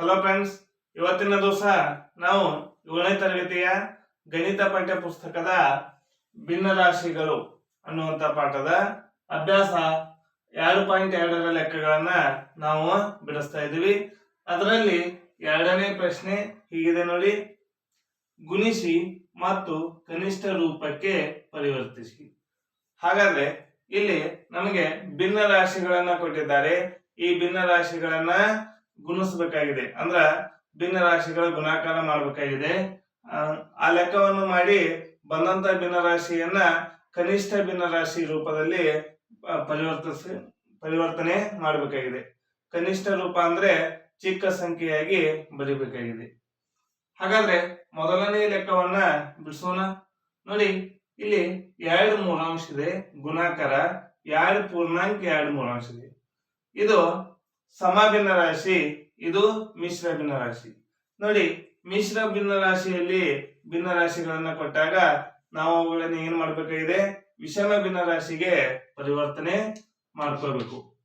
Hello friends ಇವತ್ತಿನ ದಿವಸ ನಾವು ಏಳನೇ ತರಗತಿಯ ಗಣಿತ ಪಠ್ಯ ಪುಸ್ತಕದ ಭಿನ್ನರಾಶಿಗಳು ಅನ್ನುವಂಥ ಪಾಠದ ಅಭ್ಯಾಸ ಎರಡು ಪಾಯಿಂಟ್ ಎರಡರ ಲೆಕ್ಕಗಳನ್ನ ನಾವು ಬಿಡಿಸ್ತಾ ಇದ್ದೀವಿ. ಅದರಲ್ಲಿ ಎರಡನೇ ಪ್ರಶ್ನೆ ಹೀಗಿದೆ ನೋಡಿ. ಗುಣಿಸಿ ಮತ್ತು ಕನಿಷ್ಠ ರೂಪಕ್ಕೆ ಪರಿವರ್ತಿಸಿ. ಹಾಗಾದ್ರೆ ಇಲ್ಲಿ ನಮಗೆ ಭಿನ್ನ ರಾಶಿಗಳನ್ನ ಕೊಟ್ಟಿದ್ದಾರೆ. ಈ ಭಿನ್ನ ರಾಶಿಗಳನ್ನ ಗುಣಿಸಬೇಕಾಗಿದೆ. ಅಂದ್ರ ಭಿನ್ನ ರಾಶಿಗಳ ಗುಣಾಕಾರ ಮಾಡಬೇಕಾಗಿದೆ. ಆ, ಲೆಕ್ಕವನ್ನು ಮಾಡಿ ಬಂದಂತ ಭಿನ್ನ ರಾಶಿಯನ್ನ ಕನಿಷ್ಠ ಭಿನ್ನ ರಾಶಿ ರೂಪದಲ್ಲಿ ಪರಿವರ್ತಿಸಿ ಪರಿವರ್ತನೆ ಮಾಡಬೇಕಾಗಿದೆ. ಕನಿಷ್ಠ ರೂಪ ಅಂದ್ರೆ ಚಿಕ್ಕ ಸಂಖ್ಯೆಯಾಗಿ ಬರಿಬೇಕಾಗಿದೆ. ಹಾಗಾದ್ರೆ ಮೊದಲನೇ ಲೆಕ್ಕವನ್ನ ಬಿಡಿಸೋಣ. ನೋಡಿ ಇಲ್ಲಿ ಎರಡು ಮೂರಾಂಶ ಇದೆ ಗುಣಾಕಾರ ಎರಡು ಪೂರ್ಣಾಂಕ ಎರಡು ಮೂರಾಂಶ ಇದೆ. ಇದು ಸಮಭಿನ್ನ ರಾಶಿ, ಇದು ಮಿಶ್ರ ಭಿನ್ನ ರಾಶಿ. ನೋಡಿ, ಮಿಶ್ರ ಭಿನ್ನ ರಾಶಿಯಲ್ಲಿ ಭಿನ್ನ ರಾಶಿಗಳನ್ನ ಕೊಟ್ಟಾಗ ನಾವು ಅವುಗಳನ್ನ ಏನ್ ಮಾಡ್ಬೇಕಾಗಿದೆ? ವಿಷಮ ಭಿನ್ನ ರಾಶಿಗೆ ಪರಿವರ್ತನೆ ಮಾಡ್ಕೋಬೇಕು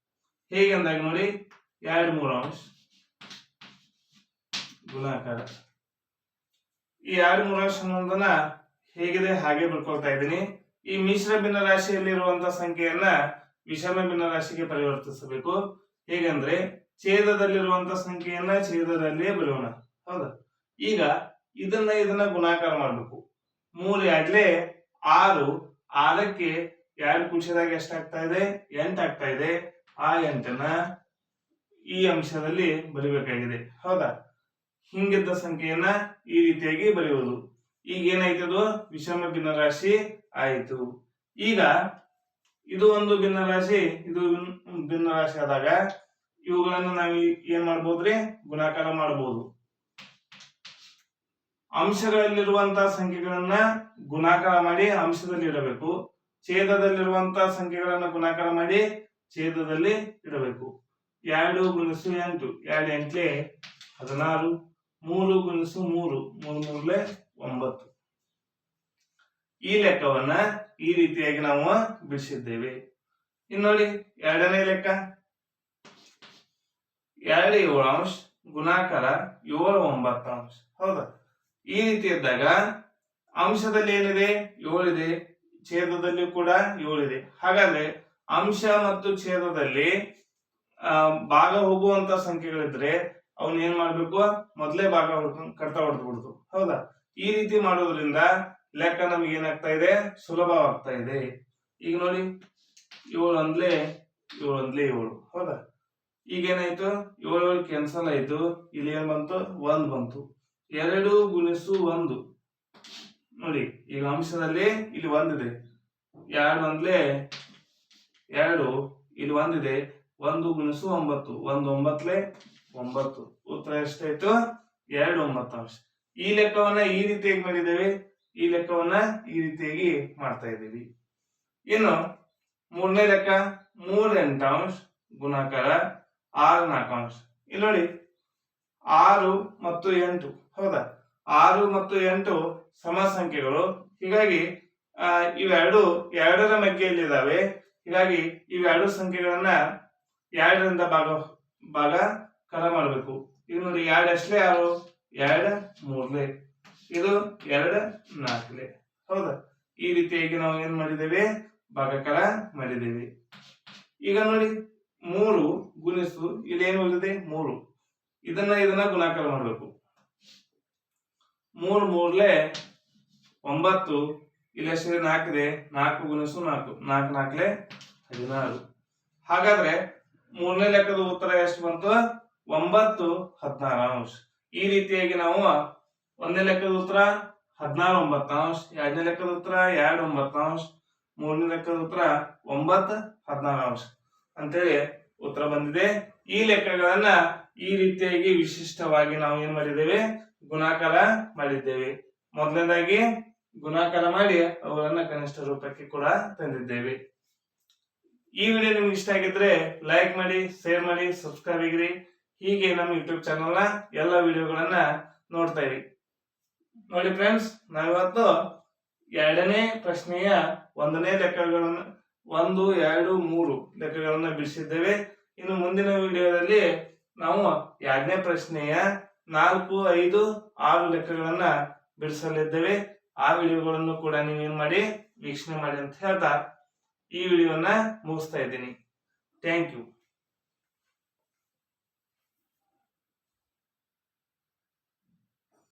ಹೇಗೆ ಅಂದಾಗ ನೋಡಿ, ಎರಡು ಮೂರು ಅಂಶ. ಗುಣಾಕಾರ. ಈ ಎರಡು ಮೂರು ಅಂಶ ಅನ್ನೋದನ್ನ ಹೇಗಿದೆ? ಹಾಗೆ ಬರ್ಕೊಳ್ತಾ ಇದ್ದೀನಿ. ಈ ಮಿಶ್ರ ಭಿನ್ನ ರಾಶಿಯಲ್ಲಿರುವಂತಹ ಸಂಖ್ಯೆಯನ್ನ ವಿಷಮ ಭಿನ್ನ ರಾಶಿಗೆ ಪರಿವರ್ತಿಸಬೇಕು. ಹೇಗೆಂದ್ರೆ ಛೇದದಲ್ಲಿರುವಂತ ಸಂಖ್ಯೆಯನ್ನ ಛೇದದಲ್ಲೇ ಬರೆಯೋಣ. ಹೌದಾ? ಈಗ ಇದನ್ನ ಇದನ್ನ ಗುಣಾಕಾರ ಮಾಡಬೇಕು. ಮೂರು ಆಗ್ಲೇ ಆರು, ಆರಕ್ಕೆ ಎರಡು ಕುಶದಾಗ ಎಷ್ಟಾಗ್ತಾ ಇದೆ? ಎಂಟು ಆಗ್ತಾ ಇದೆ. ಆ ಎಂಟನ್ನ ಈ ಅಂಶದಲ್ಲಿ ಬರಿಬೇಕಾಗಿದೆ. ಹೌದಾ? ಹಿಂಗಿದ್ದ ಸಂಖ್ಯೆಯನ್ನ ಈ ರೀತಿಯಾಗಿ ಬರೆಯುವುದು ಈಗ ಏನಾಯ್ತದು? ವಿಷಮ ಭಿನ್ನರಾಶಿ ಆಯಿತು. ಈಗ ಇದು ಒಂದು ಭಿನ್ನ ರಾಶಿ, ಇದು ಭಿನ್ನ- ಭಿನ್ನ ರಾಶಿ ಆದಾಗ ಇವುಗಳನ್ನು ನಾವು ಏನ್ ಮಾಡ್ಬೋದ್ರಿ? ಗುಣಾಕಾರ ಮಾಡಬಹುದು ಅಂಶಗಳಲ್ಲಿರುವಂತಹ ಸಂಖ್ಯೆಗಳನ್ನ ಗುಣಾಕಾರ ಮಾಡಿ ಅಂಶದಲ್ಲಿ ಇಡಬೇಕು. ಛೇದದಲ್ಲಿರುವಂತಹ ಸಂಖ್ಯೆಗಳನ್ನ ಗುಣಾಕಾರ ಮಾಡಿ ಛೇದದಲ್ಲಿ ಇಡಬೇಕು. ಎರಡು ಗುಣಿಸು ಎಂಟು, ಎರಡು ಎಂಟ್ಲೆ ಹದಿನಾರು, ಮೂರು ಗುಣಿಸು ಮೂರು ಮೂರು ಮೂರ್ಲೆ ಒಂಬತ್ತು. ಈ ಲೆಕ್ಕವನ್ನ ಈ ರೀತಿಯಾಗಿ ನಾವು ಬಿಡಿಸಿದ್ದೇವೆ. ಇನ್ನು ನೋಡಿ ಎರಡನೇ ಲೆಕ್ಕ. ಎರಡು ಏಳು ಅಂಶ, ಗುಣಾಕಾರ ಏಳು ಒಂಬತ್ತು ಅಂಶ. ಹೌದಾ. ಈ ರೀತಿ ಇದ್ದಾಗ ಅಂಶದಲ್ಲಿ ಏನಿದೆ? ಏಳಿದೆ. ಛೇದದಲ್ಲಿ ಕೂಡ ಏಳಿದೆ. ಹಾಗಾದ್ರೆ ಅಂಶ ಮತ್ತು ಛೇದದಲ್ಲಿ ಭಾಗ ಹೋಗುವಂತ ಸಂಖ್ಯೆಗಳಿದ್ರೆ ಅವನ್ ಏನ್ ಮಾಡ್ಬೇಕು? ಮೊದಲೇ ಭಾಗ ಹೊಡ್ಕೊಂಡು ಕಡ್ತಾ ಹೊಡೆದು ಬಿಡ್ತು ಹೌದಾ? ಈ ರೀತಿ ಮಾಡೋದ್ರಿಂದ ಲೆಕ್ಕ ನಮ್ಗೆ ಏನಾಗ್ತಾ ಇದೆ? ಸುಲಭವಾಗ್ತಾ ಇದೆ. ಈಗ ನೋಡಿ, ಏಳು ಅಂದ್ಲೆ ಏಳು ಅಂದ್ಲೆ ಏಳು. ಹೌದಾ? ಈಗ ಏನಾಯ್ತು ಏಳು ಏಳು ಕ್ಯಾನ್ಸಲ್ ಆಯ್ತು. ಇಲ್ಲಿ ಏನ್ ಬಂತು? ಒಂದ್ ಬಂತು. ಎರಡು ಗುಣಿಸು ಒಂದು. ನೋಡಿ, ಈಗ ಅಂಶದಲ್ಲಿ ಇಲ್ಲಿ ಒಂದಿದೆ. ಎರಡು ಅಂದ್ಲೆ ಎರಡು. ಇಲ್ಲಿ ಒಂದಿದೆ. ಒಂದು ಗುಣಿಸು ಒಂಬತ್ತು. ಒಂದು ಒಂಬತ್ತಲೆ ಒಂಬತ್ತು. ಉತ್ತರ ಎಷ್ಟಾಯ್ತು? ಎರಡು ಒಂಬತ್ತು. ಅಂಶ ಈ ಲೆಕ್ಕವನ್ನ ಈ ರೀತಿಯಾಗಿ ಮಾಡಿದ್ದೇವೆ. ಈ ಲೆಕ್ಕವನ್ನ ಈ ರೀತಿಯಾಗಿ ಮಾಡ್ತಾ ಇದ್ದೀವಿ. ಇನ್ನು ಮೂರನೇ ಲೆಕ್ಕ ಮೂರ್ ಎಂಟಾಂಶ ಗುಣಾಕಾರ ಆರು ನಾಲ್ಕಾಂಶ ಇಲ್ಲಿ ನೋಡಿ, ಆರು ಮತ್ತು ಎಂಟು, ಹೌದಾ? ಆರು ಮತ್ತು ಎಂಟು ಸಮ ಸಂಖ್ಯೆಗಳು ಹೀಗಾಗಿ ಇವೆರಡು, ಎರಡರ ಮಧ್ಯೆಯಲ್ಲಿದ್ದಾವೆ. ಹೀಗಾಗಿ ಇವೆರಡು ಸಂಖ್ಯೆಗಳನ್ನ ಎರಡರಿಂದ ಭಾಗ ಭಾಗ ಕರ ಮಾಡಬೇಕು. ಈಗ ನೋಡಿ ಎರಡು ಅಷ್ಟೇ ಆರು ಎರಡು ಮೂರ್ಲೆ. ಇದು ಎರಡು ನಾಲ್ಕಲೆ. ಹೌದಾ. ಈ ರೀತಿಯಾಗಿ ನಾವು ಏನ್ ಮಾಡಿದ್ದೇವೆ? ಭಾಗಕರ ಮಾಡಿದ್ದೇವೆ. ಈಗ ನೋಡಿ, ಮೂರು ಗುಣಿಸು, ಇಲ್ಲಿ ಏನು ಉಳಿದಿದೆ ಮೂರು. ಇದನ್ನ ಇದನ್ನ ಗುಣಾಕಾರ ಮಾಡಬೇಕು. ಮೂರು ಮೂರ್ಲೆ ಒಂಬತ್ತು, ಇಲ್ಲಿ ಸರಿ ನಾಲ್ಕಿದೆ. ನಾಲ್ಕು ಗುಣಿಸು ನಾಲ್ಕು. ನಾಲ್ಕು ನಾಲ್ಕಲೆ ಹದಿನಾರು. ಹಾಗಾದ್ರೆ ಮೂರನೇ ಲೆಕ್ಕದ ಉತ್ತರ ಎಷ್ಟು ಬಂತು? ಒಂಬತ್ತು ಹದಿನಾರು. ಅಂಶ. ಈ ರೀತಿಯಾಗಿ ನಾವು ಒಂದನೇ ಲೆಕ್ಕದ ಉತ್ತರ ಹದಿನಾರು ಒಂಬತ್ತಾಂಶ ಎರಡನೇ ಲೆಕ್ಕದ ಉತ್ತರ ಎರಡು ಒಂಬತ್ತಾಂಶ ಮೂರನೇ ಲೆಕ್ಕದ ಉತ್ತರ ಒಂಬತ್ತು ಹದಿನಾರು ಅಂಶ. ಅಂತೇಳಿ ಉತ್ತರ ಬಂದಿದೆ. ಈ ಲೆಕ್ಕಗಳನ್ನ ಈ ರೀತಿಯಾಗಿ ವಿಶಿಷ್ಟವಾಗಿ ನಾವು ಏನ್ ಮಾಡಿದ್ದೇವೆ? ಗುಣಾಕಾರ ಮಾಡಿದ್ದೇವೆ. ಮೊದಲನೇದಾಗಿ ಗುಣಾಕಾರ ಮಾಡಿ ಅವುಗಳನ್ನ ಕನಿಷ್ಠ ರೂಪಕ್ಕೆ ಕೂಡ ತಂದಿದ್ದೇವೆ. ಈ ವಿಡಿಯೋ ನಿಮ್ಗೆ ಇಷ್ಟ ಆಗಿದ್ರೆ ಲೈಕ್ ಮಾಡಿ ಶೇರ್ ಮಾಡಿ ಸಬ್ಸ್ಕ್ರೈಬ್ ಆಗಿರಿ. ಹೀಗೆ ನಮ್ಮ ಯೂಟ್ಯೂಬ್ ಚಾನಲ್ನ ಎಲ್ಲ ವಿಡಿಯೋಗಳನ್ನ ನೋಡ್ತಾ ಇರಿ. ನೋಡಿ ಫ್ರೆಂಡ್ಸ್ ನಾವಿವತ್ತು ಎರಡನೇ ಪ್ರಶ್ನೆಯ ಒಂದನೇ ಲೆಕ್ಕಗಳನ್ನು, ಒಂದು, ಎರಡು, ಮೂರು ಲೆಕ್ಕಗಳನ್ನು ಬಿಡಿಸಿದ್ದೇವೆ. ಇನ್ನು ಮುಂದಿನ ವಿಡಿಯೋದಲ್ಲಿ ನಾವು ಎರಡನೇ ಪ್ರಶ್ನೆಯ ನಾಲ್ಕು, ಐದು, ಆರು ಲೆಕ್ಕಗಳನ್ನ ಬಿಡಿಸಲಿದ್ದೇವೆ. ಆ ವಿಡಿಯೋಗಳನ್ನು ಕೂಡ ನೀವೇನ್ ಮಾಡಿ ವೀಕ್ಷಣೆ ಮಾಡಿ ಅಂತ ಹೇಳ್ತಾ ಈ ವಿಡಿಯೋನ ಮುಗಿಸ್ತಾ ಇದ್ದೀನಿ. Thank you